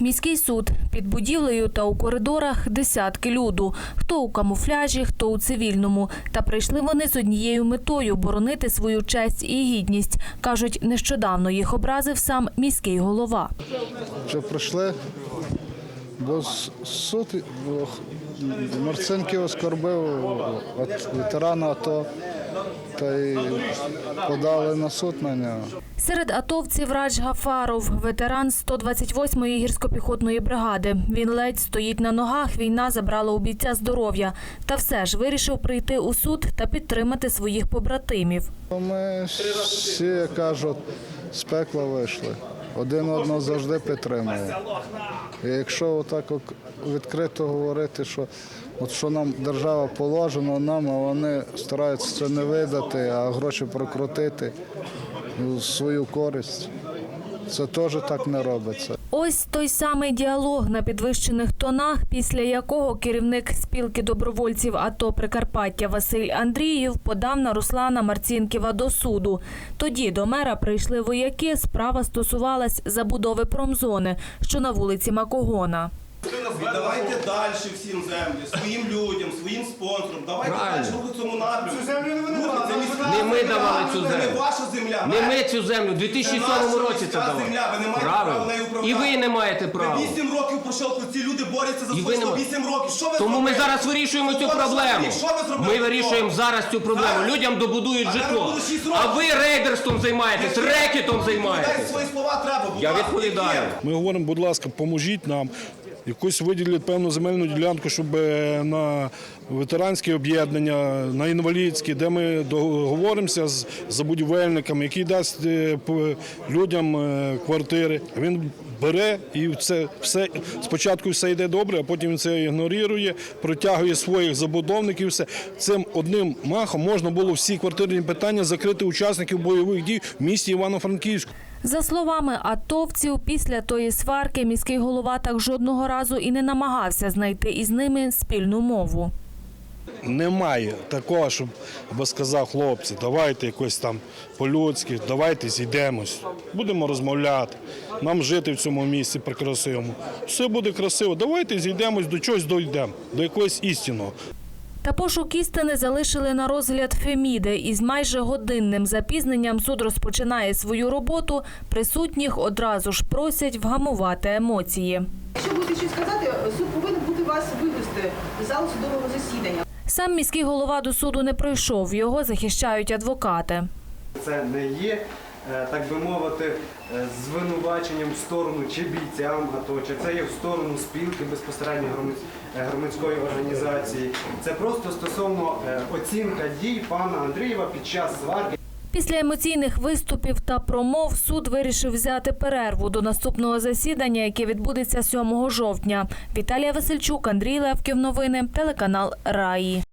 Міський суд під будівлею та у коридорах десятки люду. Хто у камуфляжі, хто у цивільному. Та прийшли вони з однією метою боронити свою честь і гідність. кажуть, нещодавно їх образив сам міський голова. Що прийшли, бо с- суд Марцинків оскорбив ветерана АТО та й подали на суд на нього. Серед атовців Радж Гафаров, ветеран 128-ї гірсько-піхотної бригади. Він ледь стоїть на ногах, війна забрала у бійця здоров'я. Та все ж вирішив прийти у суд та підтримати своїх побратимів. Ми всі, як кажуть, з пекла вийшли. Один одного завжди підтримує. І якщо отак відкрито говорити, що от що нам держава положена нам, а вони стараються це не видати, а гроші прокрутити в свою користь, це теж так не робиться. Ось той самий діалог на підвищених тонах, після якого керівник спілки добровольців АТО Прикарпаття Василь Андрієв подав на Руслана Марцінківа до суду. Тоді до мера прийшли вояки. Справа стосувалась забудови промзони, що на вулиці Макогона. Віддавайте далі всім землі, своїм людям, своїм спонсорам. Давайте Правильно. далі руху цьому напрямку. Цю землю не ви Не ми давали цю землю. не ваша земля. Не ми цю землю в 2007 наша році це давали. земля, ви не маєте І ви не маєте права. Ви 8 років пройшов, коли ці люди борються за І ви свої не ма- 8 років. Що ви Тому ми зробили? зараз вирішуємо цю проблему. Що ви зробили? Ми вирішуємо зараз цю проблему. Зараз? Людям добудують А житло. шість А ви рейдерством займаєтесь, рекетом Дайте займаєтесь. свої слова треба, будь Я ласка, відповідаю. які? Ми говоримо, будь ласка, поможіть нам. Якусь виділіть певну земельну ділянку, щоб е, на ветеранські об'єднання, на інвалідські, де ми договоримося з забудівельником, який дасть е, п- людям е, квартири. Він бере і це все спочатку все йде добре, а потім він це ігнорує, протягує своїх забудовників. Все цим одним махом можна було всі квартирні питання закрити учасників бойових дій в місті Івано-Франківську. За словами атовців, після тої сварки міський голова так жодного разу і не намагався знайти із ними спільну мову. Немає такого, щоб би сказав хлопці, давайте якось там по-людськи, давайте зійдемось, будемо розмовляти. Нам жити в цьому місці прекрасивому. Все буде красиво. Давайте зійдемось до чогось дійдемо, до якогось істинного. Та пошук істини залишили на розгляд Феміди. Із майже годинним запізненням суд розпочинає свою роботу. Присутніх одразу ж просять вгамувати емоції. Якщо будете щось сказати, суд повинен бути вас вивести з залу судового засідання. Сам міський голова до суду не пройшов. Його захищають адвокати. Це не є, е, так би мовити, е, звинуваченням в сторону чи бійцям АТО, чи це є в сторону спілки безпосередньо е, громадської організації. Це просто стосовно оцінка дій пана Андрієва під час сварки. Після емоційних виступів та промов суд вирішив взяти перерву до наступного засідання, яке відбудеться 7 жовтня. Віталія Васильчук, Андрій Левків. Новини, телеканал Раї.